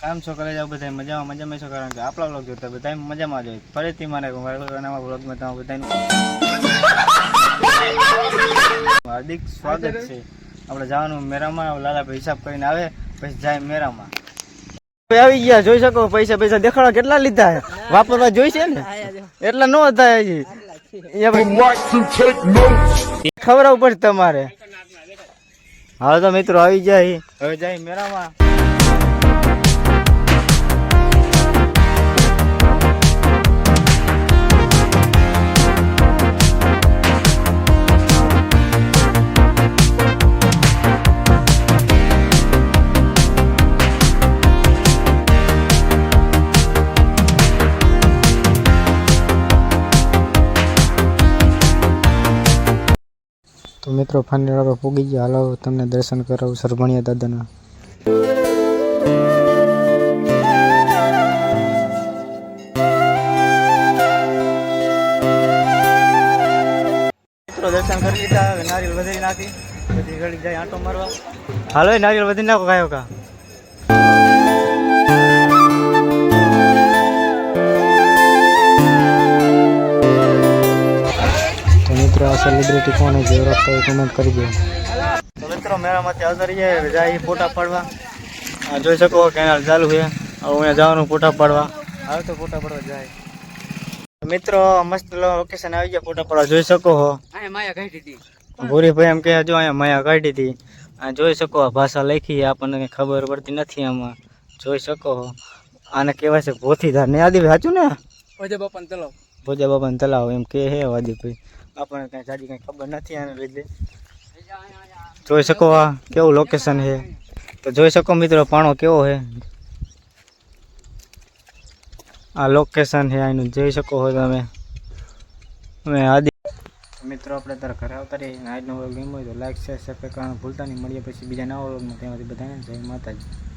કામ છો કરે જાવ બધા મજામાં? મજામાં છો કારણ કે આપણા વ્લોગ જોતા બધા મજામાં જ હોય. ફરીથી મારે મારા વ્લોગમાં તમારું બધાનું હાર્દિક સ્વાગત છે. આપણે જવાનું મેરામાં લાલાભાઈ હિસાબ કરીને આવે પછી જાય મેરામાં. આવી ગયા જોઈ શકો પૈસા પૈસા દેખાડો કેટલા લીધા છે. વાપરવા જોઈશે ને? એટલા નો થાય હજી. ખબર પડશે તમારે. હવે તો મિત્રો આવી જાય. હવે જાય મેરામાં. તો મિત્રો ફાઇનલ આપણે પૂગી ગયા. હાલો તમને દર્શન કરાવું સરભણિયા દાદાના. મિત્રો દર્શન કરી લીધા. હવે વધારી નાખી. બધી ઘડી જાય આંટો મારવા. હાલો નારિયેલ નારિયેળ વધી નાખો કાયો કા? તો આ સેલિબ્રિટી કોણ છે રસ્તા કોમેન્ટ કરી દો. તો મિત્રો મેળામાંથી હાજર છે જાય ફોટા પાડવા. આ જોઈ શકો કેનાલ ચાલુ છે. હવે અહીંયા જવાનું ફોટા પાડવા. હવે તો ફોટા પાડવા જાય. મિત્રો મસ્ત લોકેશન આવી ગયા ફોટા પાડવા. જોઈ શકો હો ભૂરી ભાઈ એમ કે જો અહીંયા માયા કાઢી હતી. આ જોઈ શકો ભાષા લખી આપણને કંઈ ખબર પડતી નથી આમાં. જોઈ શકો હો આને કહેવાય છે ભોથીધાર ને આદિભાઈ સાચું ને? ભોજા બાબાને તલાવ. એમ કે હે વાદીભાઈ. આપણને કઈ સાદી કઈ ખબર નથી આને લીધે જોઈ શકો આ કેવું લોકેશન છે. તો જોઈ શકો મિત્રો પાણો કેવો છે. આ લોકેશન છે આનું, જોઈ શકો છો તમે. અમે આદિ મિત્રો, આપણે તારા ઘરે આવતા રહીએ. આજનો વ્લોગ ગમ્યો હોય તો લાઈક શેર સબસ્ક્રાઈબ કરવાનું ભૂલતા નહીં. મળીએ પછી બીજા નવા વ્લોગમાં ત્યાંથી બધાને જય માતાજી.